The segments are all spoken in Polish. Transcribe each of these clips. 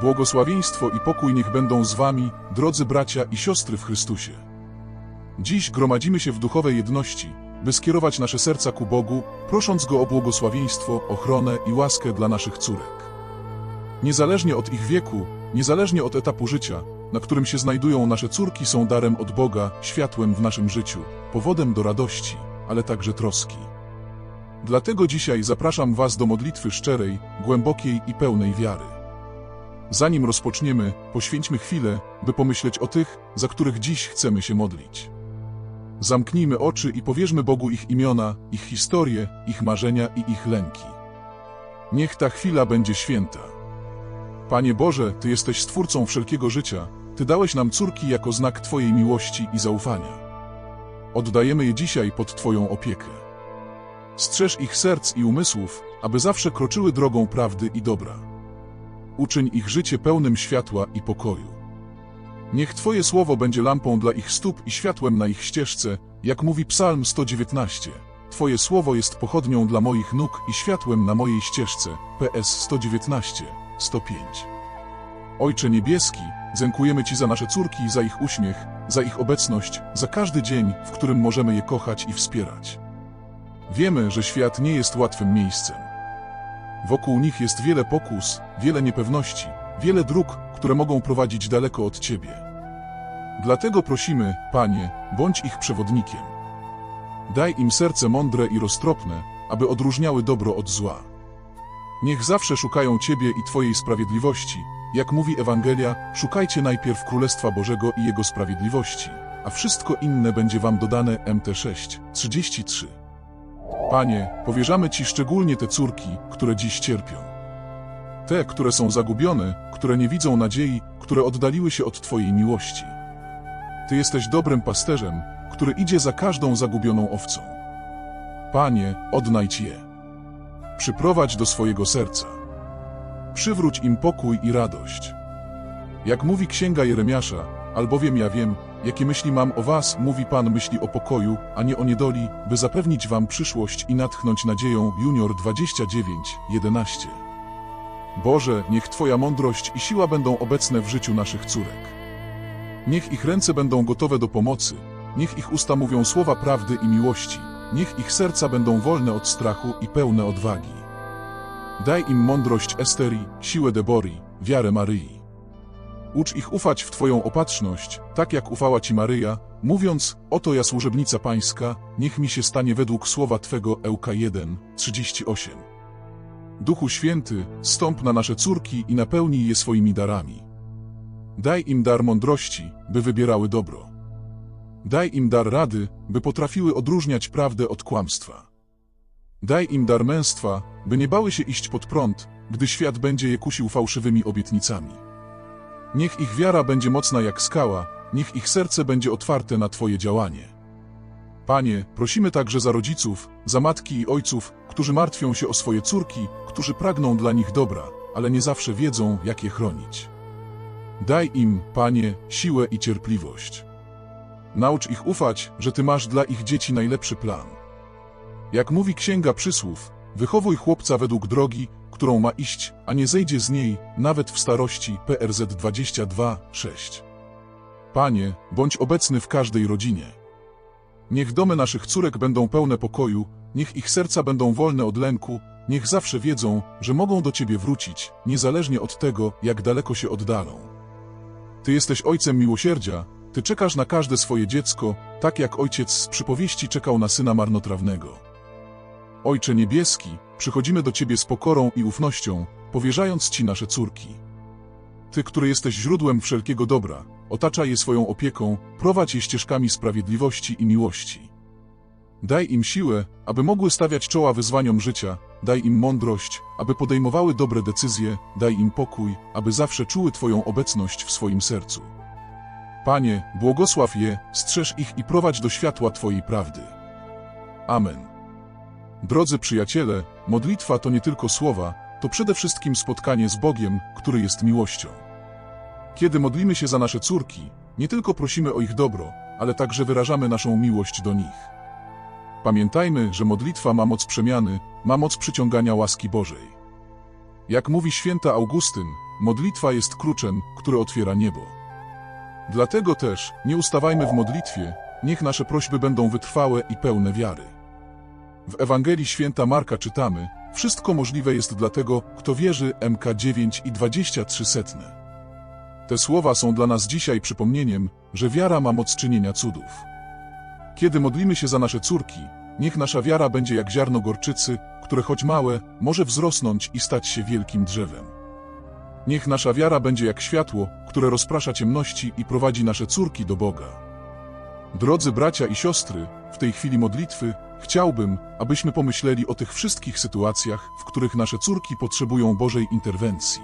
Błogosławieństwo i pokój niech będą z wami, drodzy bracia i siostry w Chrystusie. Dziś gromadzimy się w duchowej jedności, by skierować nasze serca ku Bogu, prosząc Go o błogosławieństwo, ochronę i łaskę dla naszych córek. Niezależnie od ich wieku, niezależnie od etapu życia, na którym się znajdują nasze córki, są darem od Boga, światłem w naszym życiu, powodem do radości, ale także troski. Dlatego dzisiaj zapraszam Was do modlitwy szczerej, głębokiej i pełnej wiary. Zanim rozpoczniemy, poświęćmy chwilę, by pomyśleć o tych, za których dziś chcemy się modlić. Zamknijmy oczy i powierzmy Bogu ich imiona, ich historie, ich marzenia i ich lęki. Niech ta chwila będzie święta. Panie Boże, Ty jesteś Stwórcą wszelkiego życia, Ty dałeś nam córki jako znak Twojej miłości i zaufania. Oddajemy je dzisiaj pod Twoją opiekę. Strzeż ich serc i umysłów, aby zawsze kroczyły drogą prawdy i dobra. Uczyń ich życie pełnym światła i pokoju. Niech Twoje słowo będzie lampą dla ich stóp i światłem na ich ścieżce, jak mówi Psalm 119. Twoje słowo jest pochodnią dla moich nóg i światłem na mojej ścieżce. PS 119, 105. Ojcze Niebieski, dziękujemy Ci za nasze córki, za ich uśmiech, za ich obecność, za każdy dzień, w którym możemy je kochać i wspierać. Wiemy, że świat nie jest łatwym miejscem. Wokół nich jest wiele pokus, wiele niepewności, wiele dróg, które mogą prowadzić daleko od Ciebie. Dlatego prosimy, Panie, bądź ich przewodnikiem. Daj im serce mądre i roztropne, aby odróżniały dobro od zła. Niech zawsze szukają Ciebie i Twojej sprawiedliwości. Jak mówi Ewangelia, szukajcie najpierw Królestwa Bożego i Jego sprawiedliwości, a wszystko inne będzie Wam dodane MT6, 33. Panie, powierzamy Ci szczególnie te córki, które dziś cierpią. Te, które są zagubione, które nie widzą nadziei, które oddaliły się od Twojej miłości. Ty jesteś dobrym pasterzem, który idzie za każdą zagubioną owcą. Panie, odnajdź je. Przyprowadź do swojego serca. Przywróć im pokój i radość. Jak mówi księga Jeremiasza, albowiem ja wiem, jakie myśli mam o was, mówi Pan myśli o pokoju, a nie o niedoli, by zapewnić wam przyszłość i natchnąć nadzieją. Junior 29, 11. Boże, niech Twoja mądrość i siła będą obecne w życiu naszych córek. Niech ich ręce będą gotowe do pomocy, niech ich usta mówią słowa prawdy i miłości, niech ich serca będą wolne od strachu i pełne odwagi. Daj im mądrość Esterii, siłę Deborii, wiarę Maryi. Ucz ich ufać w Twoją opatrzność, tak jak ufała Ci Maryja, mówiąc, oto ja służebnica Pańska, niech mi się stanie według słowa Twego Ełka 1, 38. Duchu Święty, stąp na nasze córki i napełnij je swoimi darami. Daj im dar mądrości, by wybierały dobro. Daj im dar rady, by potrafiły odróżniać prawdę od kłamstwa. Daj im dar męstwa, by nie bały się iść pod prąd, gdy świat będzie je kusił fałszywymi obietnicami. Niech ich wiara będzie mocna jak skała, niech ich serce będzie otwarte na Twoje działanie. Panie, prosimy także za rodziców, za matki i ojców, którzy martwią się o swoje córki, którzy pragną dla nich dobra, ale nie zawsze wiedzą, jak je chronić. Daj im, Panie, siłę i cierpliwość. Naucz ich ufać, że Ty masz dla ich dzieci najlepszy plan. Jak mówi Księga Przysłów, wychowuj chłopca według drogi, którą ma iść, a nie zejdzie z niej, nawet w starości PRZ 22, 6. Panie, bądź obecny w każdej rodzinie. Niech domy naszych córek będą pełne pokoju, niech ich serca będą wolne od lęku, niech zawsze wiedzą, że mogą do Ciebie wrócić, niezależnie od tego, jak daleko się oddalą. Ty jesteś Ojcem miłosierdzia, Ty czekasz na każde swoje dziecko, tak jak ojciec z przypowieści czekał na syna marnotrawnego. Ojcze Niebieski, przychodzimy do Ciebie z pokorą i ufnością, powierzając Ci nasze córki. Ty, który jesteś źródłem wszelkiego dobra, otaczaj je swoją opieką, prowadź je ścieżkami sprawiedliwości i miłości. Daj im siłę, aby mogły stawiać czoła wyzwaniom życia, daj im mądrość, aby podejmowały dobre decyzje, daj im pokój, aby zawsze czuły Twoją obecność w swoim sercu. Panie, błogosław je, strzeż ich i prowadź do światła Twojej prawdy. Amen. Drodzy przyjaciele, modlitwa to nie tylko słowa, to przede wszystkim spotkanie z Bogiem, który jest miłością. Kiedy modlimy się za nasze córki, nie tylko prosimy o ich dobro, ale także wyrażamy naszą miłość do nich. Pamiętajmy, że modlitwa ma moc przemiany, ma moc przyciągania łaski Bożej. Jak mówi święta Augustyn, modlitwa jest kluczem, który otwiera niebo. Dlatego też nie ustawajmy w modlitwie, niech nasze prośby będą wytrwałe i pełne wiary. W Ewangelii Święta Marka czytamy: Wszystko możliwe jest dla tego, kto wierzy MK 9 i 23 setne. Te słowa są dla nas dzisiaj przypomnieniem, że wiara ma moc czynienia cudów. Kiedy modlimy się za nasze córki, niech nasza wiara będzie jak ziarno gorczycy, które choć małe, może wzrosnąć i stać się wielkim drzewem. Niech nasza wiara będzie jak światło, które rozprasza ciemności i prowadzi nasze córki do Boga. Drodzy bracia i siostry, w tej chwili modlitwy chciałbym, abyśmy pomyśleli o tych wszystkich sytuacjach, w których nasze córki potrzebują Bożej interwencji.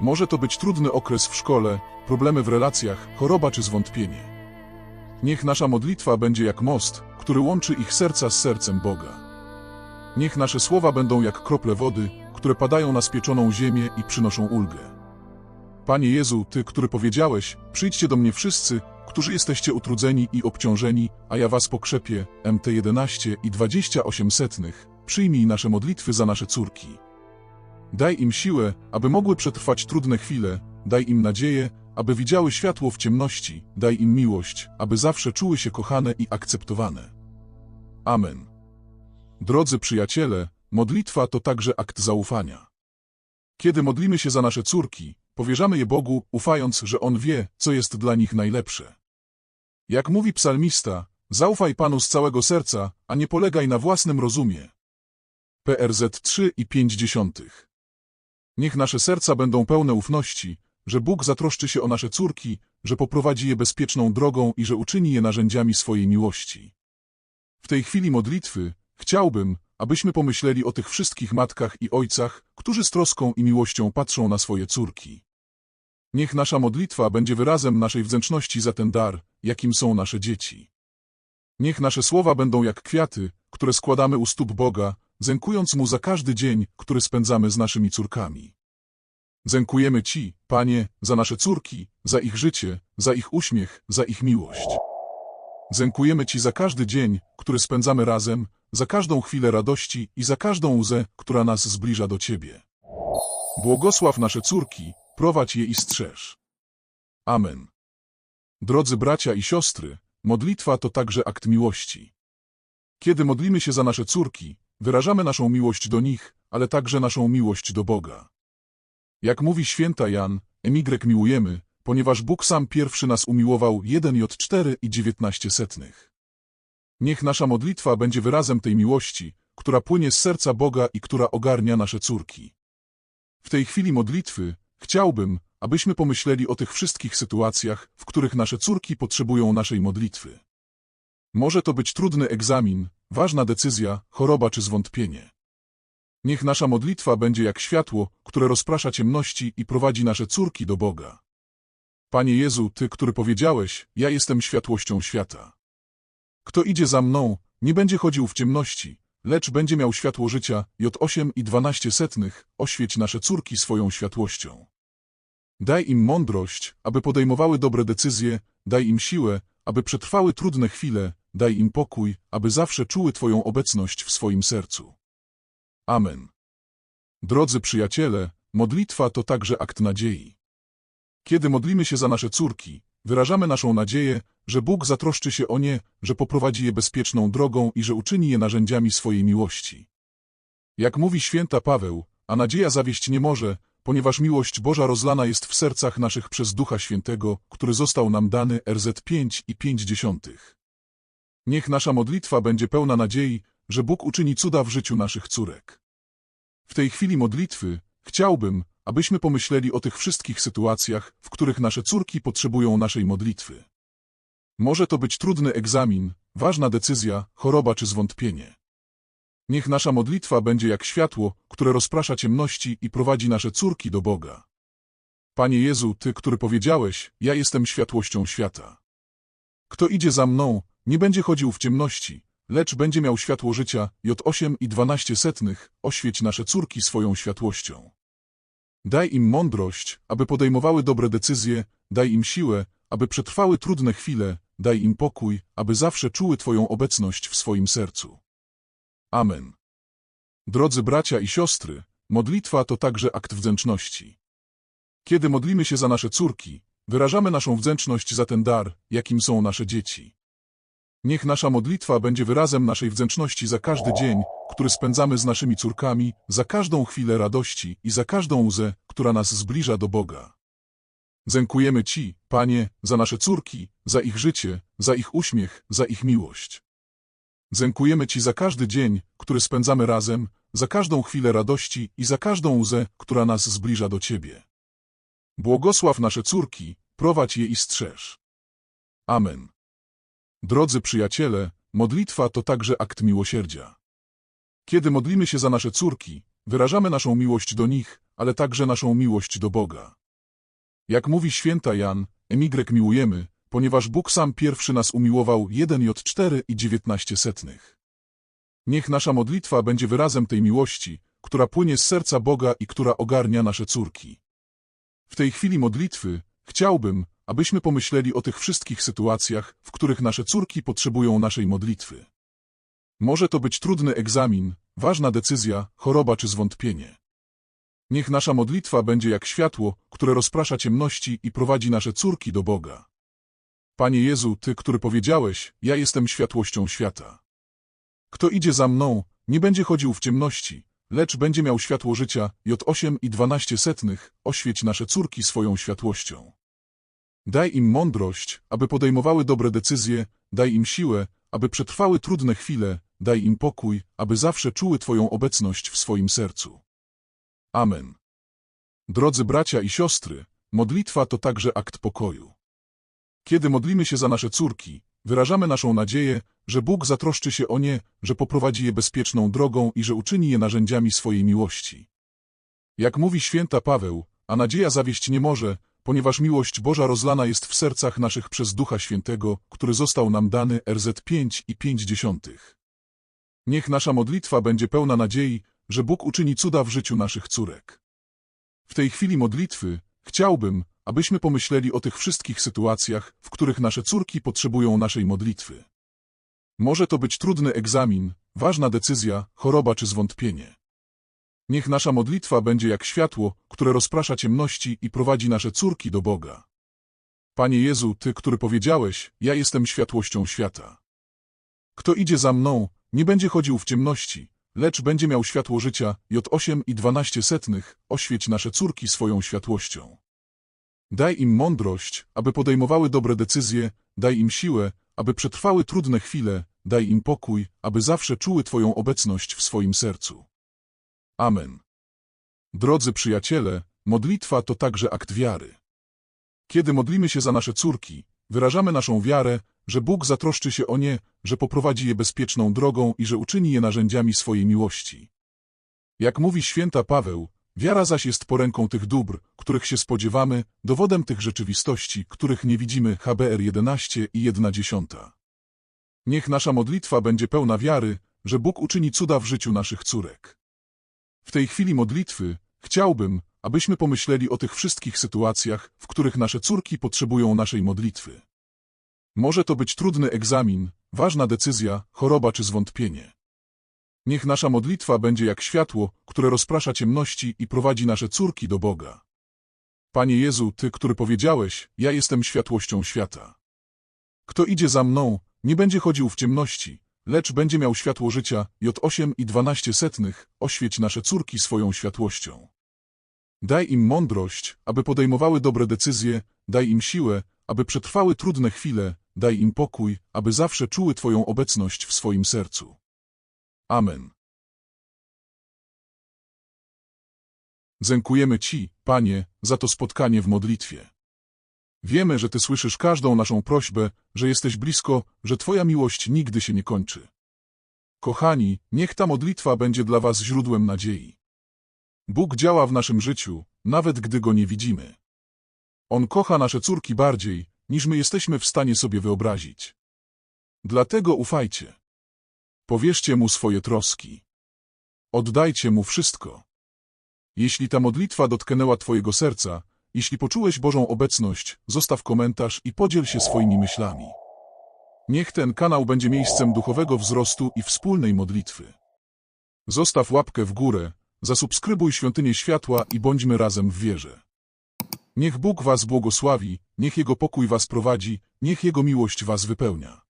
Może to być trudny okres w szkole, problemy w relacjach, choroba czy zwątpienie. Niech nasza modlitwa będzie jak most, który łączy ich serca z sercem Boga. Niech nasze słowa będą jak krople wody, które padają na spieczoną ziemię i przynoszą ulgę. Panie Jezu, Ty, który powiedziałeś, przyjdźcie do mnie wszyscy, którzy jesteście utrudzeni i obciążeni, a ja was pokrzepię, MT 11 i 28 setnych, przyjmij nasze modlitwy za nasze córki. Daj im siłę, aby mogły przetrwać trudne chwile, daj im nadzieję, aby widziały światło w ciemności, daj im miłość, aby zawsze czuły się kochane i akceptowane. Amen. Drodzy przyjaciele, modlitwa to także akt zaufania. Kiedy modlimy się za nasze córki, powierzamy je Bogu, ufając, że On wie, co jest dla nich najlepsze. Jak mówi psalmista, zaufaj Panu z całego serca, a nie polegaj na własnym rozumie. PRZ 3 i 50. Niech nasze serca będą pełne ufności, że Bóg zatroszczy się o nasze córki, że poprowadzi je bezpieczną drogą i że uczyni je narzędziami swojej miłości. W tej chwili modlitwy chciałbym, abyśmy pomyśleli o tych wszystkich matkach i ojcach, którzy z troską i miłością patrzą na swoje córki. Niech nasza modlitwa będzie wyrazem naszej wdzięczności za ten dar, jakim są nasze dzieci. Niech nasze słowa będą jak kwiaty, które składamy u stóp Boga, dziękując Mu za każdy dzień, który spędzamy z naszymi córkami. Dziękujemy Ci, Panie, za nasze córki, za ich życie, za ich uśmiech, za ich miłość. Dziękujemy Ci za każdy dzień, który spędzamy razem, za każdą chwilę radości i za każdą łzę, która nas zbliża do Ciebie. Błogosław nasze córki, prowadź je i strzeż. Amen. Drodzy bracia i siostry, modlitwa to także akt miłości. Kiedy modlimy się za nasze córki, wyrażamy naszą miłość do nich, ale także naszą miłość do Boga. Jak mówi święta Jan, emigrek miłujemy, ponieważ Bóg sam pierwszy nas umiłował 1J4 i 19 setnych. Niech nasza modlitwa będzie wyrazem tej miłości, która płynie z serca Boga i która ogarnia nasze córki. W tej chwili modlitwy chciałbym, abyśmy pomyśleli o tych wszystkich sytuacjach, w których nasze córki potrzebują naszej modlitwy. Może to być trudny egzamin, ważna decyzja, choroba czy zwątpienie. Niech nasza modlitwa będzie jak światło, które rozprasza ciemności i prowadzi nasze córki do Boga. Panie Jezu, Ty, który powiedziałeś, ja jestem światłością świata. Kto idzie za mną, nie będzie chodził w ciemności, lecz będzie miał światło życia, J8 i 12 setnych, oświeć nasze córki swoją światłością. Daj im mądrość, aby podejmowały dobre decyzje, daj im siłę, aby przetrwały trudne chwile, daj im pokój, aby zawsze czuły Twoją obecność w swoim sercu. Amen. Drodzy przyjaciele, modlitwa to także akt nadziei. Kiedy modlimy się za nasze córki, wyrażamy naszą nadzieję, że Bóg zatroszczy się o nie, że poprowadzi je bezpieczną drogą i że uczyni je narzędziami swojej miłości. Jak mówi święta Paweł, a nadzieja zawieść nie może, ponieważ miłość Boża rozlana jest w sercach naszych przez Ducha Świętego, który został nam dany RZ 5 i 50. Niech nasza modlitwa będzie pełna nadziei, że Bóg uczyni cuda w życiu naszych córek. W tej chwili modlitwy chciałbym, abyśmy pomyśleli o tych wszystkich sytuacjach, w których nasze córki potrzebują naszej modlitwy. Może to być trudny egzamin, ważna decyzja, choroba czy zwątpienie. Niech nasza modlitwa będzie jak światło, które rozprasza ciemności i prowadzi nasze córki do Boga. Panie Jezu, Ty, który powiedziałeś, ja jestem światłością świata. Kto idzie za mną, nie będzie chodził w ciemności, lecz będzie miał światło życia, J8 i 12 setnych, oświeć nasze córki swoją światłością. Daj im mądrość, aby podejmowały dobre decyzje, daj im siłę, aby przetrwały trudne chwile, daj im pokój, aby zawsze czuły Twoją obecność w swoim sercu. Amen. Drodzy bracia i siostry, modlitwa to także akt wdzięczności. Kiedy modlimy się za nasze córki, wyrażamy naszą wdzięczność za ten dar, jakim są nasze dzieci. Niech nasza modlitwa będzie wyrazem naszej wdzięczności za każdy dzień, który spędzamy z naszymi córkami, za każdą chwilę radości i za każdą łzę, która nas zbliża do Boga. Dziękujemy Ci, Panie, za nasze córki, za ich życie, za ich uśmiech, za ich miłość. Dziękujemy Ci za każdy dzień, który spędzamy razem, za każdą chwilę radości i za każdą łzę, która nas zbliża do Ciebie. Błogosław nasze córki, prowadź je i strzeż. Amen. Drodzy przyjaciele, modlitwa to także akt miłosierdzia. Kiedy modlimy się za nasze córki, wyrażamy naszą miłość do nich, ale także naszą miłość do Boga. Jak mówi święta Jan, emigrek miłujemy, ponieważ Bóg sam pierwszy nas umiłował 1J4 i 19 setnych. Niech nasza modlitwa będzie wyrazem tej miłości, która płynie z serca Boga i która ogarnia nasze córki. W tej chwili modlitwy chciałbym, abyśmy pomyśleli o tych wszystkich sytuacjach, w których nasze córki potrzebują naszej modlitwy. Może to być trudny egzamin, ważna decyzja, choroba czy zwątpienie. Niech nasza modlitwa będzie jak światło, które rozprasza ciemności i prowadzi nasze córki do Boga. Panie Jezu, Ty, który powiedziałeś, ja jestem światłością świata. Kto idzie za mną, nie będzie chodził w ciemności, lecz będzie miał światło życia, J8 i 12 setnych, oświeć nasze córki swoją światłością. Daj im mądrość, aby podejmowały dobre decyzje, daj im siłę, aby przetrwały trudne chwile, daj im pokój, aby zawsze czuły Twoją obecność w swoim sercu. Amen. Drodzy bracia i siostry, modlitwa to także akt pokoju. Kiedy modlimy się za nasze córki, wyrażamy naszą nadzieję, że Bóg zatroszczy się o nie, że poprowadzi je bezpieczną drogą i że uczyni je narzędziami swojej miłości. Jak mówi święta Paweł, a nadzieja zawieść nie może, ponieważ miłość Boża rozlana jest w sercach naszych przez Ducha Świętego, który został nam dany RZ 5 i 5 dziesiątych. Niech nasza modlitwa będzie pełna nadziei, że Bóg uczyni cuda w życiu naszych córek. W tej chwili modlitwy chciałbym, abyśmy pomyśleli o tych wszystkich sytuacjach, w których nasze córki potrzebują naszej modlitwy. Może to być trudny egzamin, ważna decyzja, choroba czy zwątpienie. Niech nasza modlitwa będzie jak światło, które rozprasza ciemności i prowadzi nasze córki do Boga. Panie Jezu, Ty, który powiedziałeś, ja jestem światłością świata. Kto idzie za mną, nie będzie chodził w ciemności, lecz będzie miał światło życia, J8 i 12 setnych, oświeć nasze córki swoją światłością. Daj im mądrość, aby podejmowały dobre decyzje, daj im siłę, aby przetrwały trudne chwile, daj im pokój, aby zawsze czuły Twoją obecność w swoim sercu. Amen. Drodzy przyjaciele, modlitwa to także akt wiary. Kiedy modlimy się za nasze córki, wyrażamy naszą wiarę, że Bóg zatroszczy się o nie, że poprowadzi je bezpieczną drogą i że uczyni je narzędziami swojej miłości. Jak mówi święta Paweł, wiara zaś jest poręką tych dóbr, których się spodziewamy, dowodem tych rzeczywistości, których nie widzimy HBR 11 i 1 dziesiąta. Niech nasza modlitwa będzie pełna wiary, że Bóg uczyni cuda w życiu naszych córek. W tej chwili modlitwy chciałbym, abyśmy pomyśleli o tych wszystkich sytuacjach, w których nasze córki potrzebują naszej modlitwy. Może to być trudny egzamin, ważna decyzja, choroba czy zwątpienie. Niech nasza modlitwa będzie jak światło, które rozprasza ciemności i prowadzi nasze córki do Boga. Panie Jezu, Ty, który powiedziałeś, ja jestem światłością świata. Kto idzie za mną, nie będzie chodził w ciemności, lecz będzie miał światło życia, J8 i 12 setnych, oświeć nasze córki swoją światłością. Daj im mądrość, aby podejmowały dobre decyzje, daj im siłę, aby przetrwały trudne chwile, daj im pokój, aby zawsze czuły Twoją obecność w swoim sercu. Amen. Dziękujemy Ci, Panie, za to spotkanie w modlitwie. Wiemy, że Ty słyszysz każdą naszą prośbę, że jesteś blisko, że Twoja miłość nigdy się nie kończy. Kochani, niech ta modlitwa będzie dla Was źródłem nadziei. Bóg działa w naszym życiu, nawet gdy Go nie widzimy. On kocha nasze córki bardziej, niż my jesteśmy w stanie sobie wyobrazić. Dlatego ufajcie. Powierzcie Mu swoje troski. Oddajcie Mu wszystko. Jeśli ta modlitwa dotknęła Twojego serca, jeśli poczułeś Bożą obecność, zostaw komentarz i podziel się swoimi myślami. Niech ten kanał będzie miejscem duchowego wzrostu i wspólnej modlitwy. Zostaw łapkę w górę, zasubskrybuj Świątynię Światła i bądźmy razem w wierze. Niech Bóg was błogosławi, niech Jego pokój was prowadzi, niech Jego miłość was wypełnia.